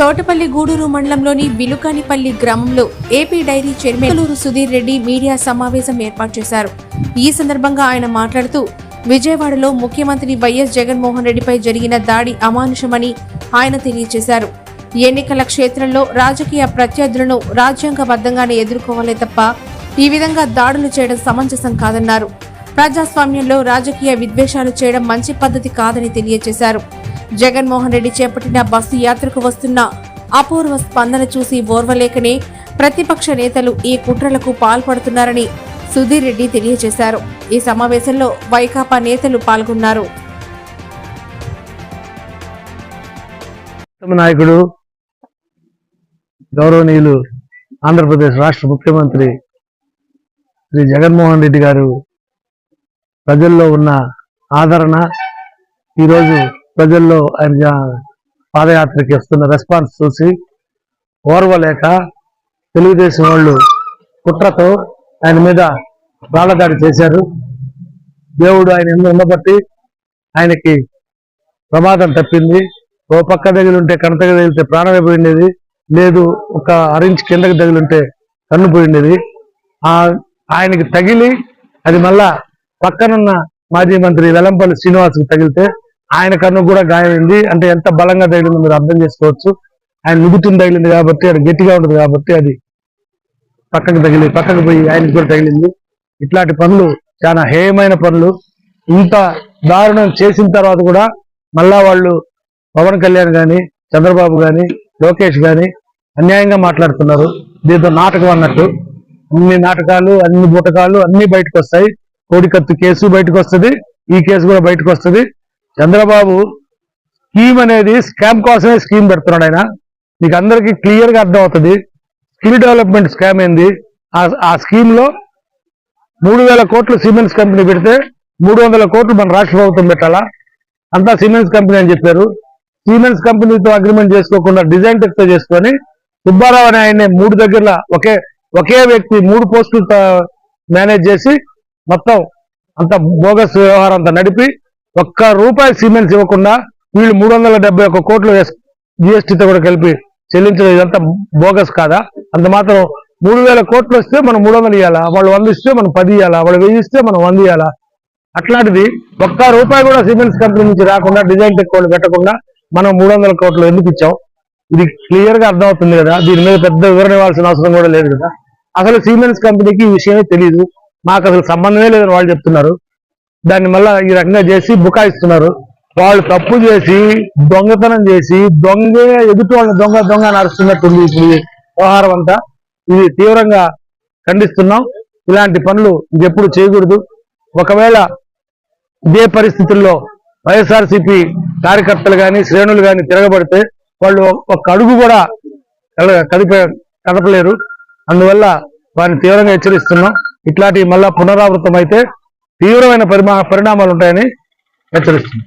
తోటపల్లి గూడూరు మండలంలోని విలుకానిపల్లి గ్రామంలో AP dairy chairman Sudheer Reddy media సమావేశం ఏర్పాటు చేశారు. ఈ సందర్భంగా ఆయన మాట్లాడుతూ విజయవాడలో ముఖ్యమంత్రి వైఎస్ జగన్మోహన్ రెడ్డిపై జరిగిన దాడి అమానుషమని ఆయన తెలియజేశారు. ఎన్నికల క్షేత్రంలో రాజకీయ ప్రత్యర్థులను రాజ్యాంగబద్ధంగానే ఎదుర్కోవాలే తప్ప ఈ విధంగా దాడులు చేయడం సమంజసం కాదన్నారు. ప్రజాస్వామ్యంలో రాజకీయ విద్వేషాలు చేయడం మంచి పద్ధతి కాదని తెలియజేశారు. జగన్మోహన్ రెడ్డి చేపట్టిన బస్సు యాత్రకు వస్తున్న అపూర్వ స్పందన చూసి ఓర్వలేకనే ప్రతిపక్ష నేతలు ఈ కుట్రలకు పాల్పడుతున్నారని సుధీర్ రెడ్డి తెలియజేశారు. ఈ సమావేశంలో వైకాపా నేతలు పాల్గొన్నారు. నాయకుడు గౌరవనీయులు ఆంధ్రప్రదేశ్ రాష్ట్ర ముఖ్యమంత్రి శ్రీ జగన్మోహన్ రెడ్డి గారు ప్రజల్లో ఉన్న ఆదరణ ఈరోజు ప్రజల్లో ఆయన పాదయాత్రకి వస్తున్న రెస్పాన్స్ చూసి ఓర్వలేక తెలుగుదేశం వాళ్ళు కుట్రతో ఆయన మీద రాళ్ళదాడి చేశారు. దేవుడు ఆయన ఎందు ఉండబట్టి ఆయనకి ప్రమాదం తప్పింది. ఓ పక్క తగిలింటే కణత తగిలితే ప్రాణమే పోయిండేది. లేదు ఒక అరించి కిందకి తగిలింటే కన్ను పోయిండేది. ఆ ఆయనకి తగిలి అది మళ్ళా పక్కనున్న మాజీ మంత్రి వెలంపల్లి శ్రీనివాస్కి తగిలితే ఆయన కన్ను కూడా గాయమైంది. అంటే ఎంత బలంగా తగిలిందో మీరు అర్థం చేసుకోవచ్చు. ఆయన నుగుతుంది తగిలింది కాబట్టి అది గట్టిగా ఉంటుంది కాబట్టి అది పక్కకు తగిలి పక్కకు పోయి ఆయనకి కూడా తగిలింది. ఇట్లాంటి పనులు చాలా హేయమైన పనులు. ఇంత దారుణం చేసిన తర్వాత కూడా మళ్ళా వాళ్ళు పవన్ కళ్యాణ్ కానీ చంద్రబాబు కానీ లోకేష్ కానీ అన్యాయంగా మాట్లాడుతున్నారు. దీంతో నాటకం అన్నట్టు. అన్ని నాటకాలు అన్ని బుటకాలు అన్ని బయటకు వస్తాయి. కోడికత్తు కేసు బయటకు వస్తుంది. ఈ కేసు కూడా బయటకు వస్తుంది. చంద్రబాబు స్కీమ్ అనేది స్కామ్ కోసమే స్కీమ్ పెడుతున్నాడు ఆయన. మీకు అందరికీ క్లియర్గా అర్థం అవుతుంది స్కిల్ డెవలప్మెంట్ స్కామ్ ఏంది? ఆ- స్కీమ్లో మూడు వేల కోట్లు సిమెంట్స్ కంపెనీ పెడితే మూడు వందల కోట్లు మన రాష్ట్ర ప్రభుత్వం పెట్టాలా? అంతా సిమెంట్స్ కంపెనీ అని చెప్పారు. సిమెంట్స్ కంపెనీతో అగ్రిమెంట్ చేసుకోకుండా డిజైన్ టెక్తో చేసుకొని సుబ్బారావు అనే ఆయన మూడు దగ్గర ఒకే ఒకే వ్యక్తి మూడు పోస్టులు మేనేజ్ చేసి మొత్తం అంత బోగస్ వ్యవహారం అంతా నడిపి ఒక్క రూపాయి సిమెంట్స్ ఇవ్వకుండా వీళ్ళు మూడు వందల డెబ్బై ఒక్క కోట్లు జిఎస్టీతో కూడా కలిపి చెల్లించడం ఇదంతా బోగస్ కాదా? అంత మాత్రం మూడు వేల కోట్లు వస్తే మనం మూడు వందలు ఇవ్వాలా వాళ్ళు వంద ఇస్తే మనం పది ఇవ్వాలా వాళ్ళు వెయ్యి ఇస్తే మనం వంద ఇవ్వాలా అట్లాంటిది ఒక్క రూపాయి కూడా సిమెంట్స్ కంపెనీ నుంచి రాకుండా డిజైన్ టెక్ పెట్టకుండా మనం మూడు వందల కోట్లు ఎందుకు ఇచ్చాం? ఇది క్లియర్గా అర్థమవుతుంది కదా? దీని మీద పెద్ద వివరణ ఇవ్వాల్సిన అవసరం కూడా లేదు కదా? అసలు సిమెంట్స్ కంపెనీకి ఈ విషయమే తెలియదు మాకు అసలు సంబంధమే లేదని వాళ్ళు చెప్తున్నారు. దాన్ని మళ్ళా ఈ రకంగా చేసి బుకాయిస్తున్నారు. వాళ్ళు తప్పు చేసి దొంగతనం చేసి దొంగ ఎదుటి వాళ్ళని దొంగ దొంగ నడుస్తున్నట్టుంది ఇప్పుడు వ్యవహారం అంతా. ఇది తీవ్రంగా ఖండిస్తున్నాం. ఇలాంటి పనులు ఇది ఎప్పుడు చేయకూడదు. ఒకవేళ ఇదే పరిస్థితుల్లో వైఎస్ఆర్సీపీ కార్యకర్తలు కానీ శ్రేణులు కానీ తిరగబడితే వాళ్ళు ఒక అడుగు కూడా కల- కదిపే కదపలేరు. అందువల్ల వారిని తీవ్రంగా హెచ్చరిస్తున్నాం. ఇట్లాంటి మళ్ళా పునరావృతం అయితే తీవ్రమైన పరిమా పరిణామాలు ఉంటాయని హెచ్చరిస్తుంది.